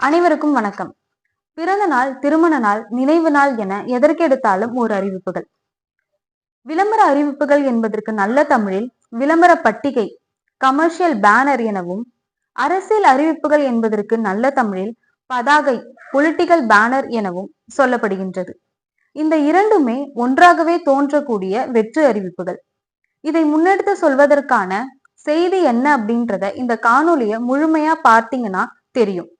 அனைவருக்கும் வணக்கம். பிறந்த நாள் திருமண நாள் நினைவு நாள் என எதற்கெடுத்தாலும் ஒரு அறிவிப்புகள். விளம்பர அறிவிப்புகள் என்பதற்கு நல்ல தமிழில் விளம்பர பட்டிகை கமர்ஷியல் பேனர் எனவும் அரசியல் அறிவிப்புகள் என்பதற்கு நல்ல தமிழில் பதாகை பொலிட்டிக்கல் பேனர் எனவும் சொல்லப்படுகின்றது. இந்த இரண்டுமே ஒன்றாகவே தோன்றக்கூடிய வெற்று அறிவிப்புகள். இதை முன்னெடுத்து சொல்வதற்கான செய்தி என்ன அப்படின்றத இந்த காணொலியை முழுமையா பார்த்தீங்கன்னா தெரியும்.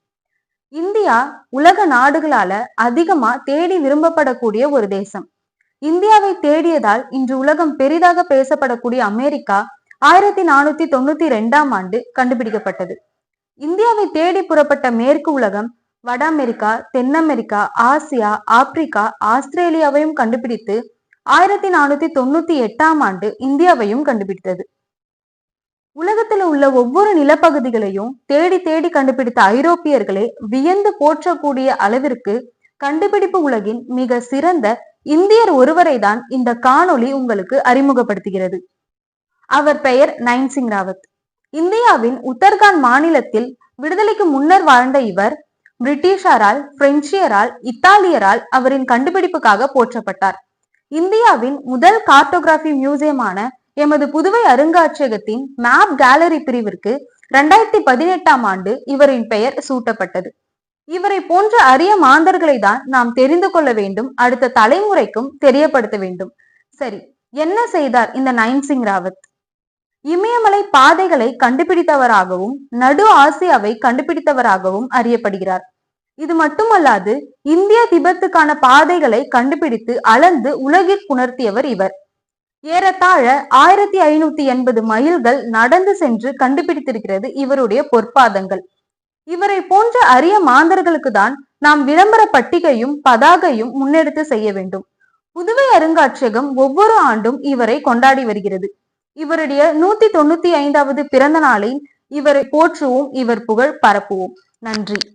இந்தியா உலக நாடுகளால அதிகமா தேடி விரும்பப்படக்கூடிய ஒரு தேசம். இந்தியாவை தேடியதால் இன்று உலகம் பெரிதாக பேசப்படக்கூடிய அமெரிக்கா ஆயிரத்தி நானூத்தி தொண்ணூத்தி ரெண்டாம் ஆண்டு கண்டுபிடிக்கப்பட்டது. இந்தியாவை தேடி புறப்பட்ட மேற்கு உலகம் வட அமெரிக்கா தென் அமெரிக்கா ஆசியா ஆப்பிரிக்கா ஆஸ்திரேலியாவையும் கண்டுபிடித்து ஆயிரத்தி நானூத்தி தொண்ணூத்தி எட்டாம் ஆண்டு இந்தியாவையும் கண்டுபிடித்தது. உலகத்துல உள்ள ஒவ்வொரு நிலப்பகுதிகளையும் தேடி தேடி கண்டுபிடித்த ஐரோப்பியர்களே வியந்து போற்றக்கூடிய அளவிற்கு கண்டுபிடிப்பு உலகின் மிக சிறந்த இந்தியர் ஒருவரை தான் இந்த காணொளி உங்களுக்கு அறிமுகப்படுத்துகிறது. அவர் பெயர் நயன்சிங் ராவத். இந்தியாவின் உத்தர்காண்ட் மாநிலத்தில் விடுதலைக்கு முன்னர் வாழ்ந்த இவர் பிரிட்டிஷாரால் பிரெஞ்சியரால் இத்தாலியரால் அவரின் கண்டுபிடிப்புக்காக போற்றப்பட்டார். இந்தியாவின் முதல் கார்டோகிராபி மியூசியமான எமது புதுவை அருங்காட்சியகத்தின் மேப் கேலரி பிரிவிற்கு இரண்டாயிரத்தி பதினெட்டாம் ஆண்டு இவரின் பெயர் சூட்டப்பட்டது. இவரை போன்ற அரிய மாந்தர்களை தான் நாம் தெரிந்து கொள்ள வேண்டும் அடுத்த தலைமுறைக்கும் தெரியப்படுத்த வேண்டும். சரி என்ன செய்தார் இந்த நயன் சிங் ராவத்? இமயமலை பாதைகளை கண்டுபிடித்தவராகவும் நடு ஆசியாவை கண்டுபிடித்தவராகவும் அறியப்படுகிறார். இது மட்டுமல்லாது இந்திய திபெத்துக்கான பாதைகளை கண்டுபிடித்து அளந்து உலகிற்கு உணர்த்தியவர் இவர். ஏறத்தாழ ஆயிரத்தி ஐநூத்தி எண்பது மைல்கள் நடந்து சென்று கண்டுபிடித்திருக்கிறது இவருடைய பொற்பாதங்கள். இவரை போன்ற அரிய மாந்தர்களுக்கு தான் நாம் விளம்பர பட்டிகையும் பதாகையும் முன்னெடுத்து செய்ய வேண்டும். புதுவை அருங்காட்சியகம் ஒவ்வொரு ஆண்டும் இவரை கொண்டாடி வருகிறது. இவருடைய நூத்தி தொண்ணூத்தி ஐந்தாவது பிறந்த நாளில் இவரை போற்றுவோம் இவர் புகழ் பரப்புவோம். நன்றி.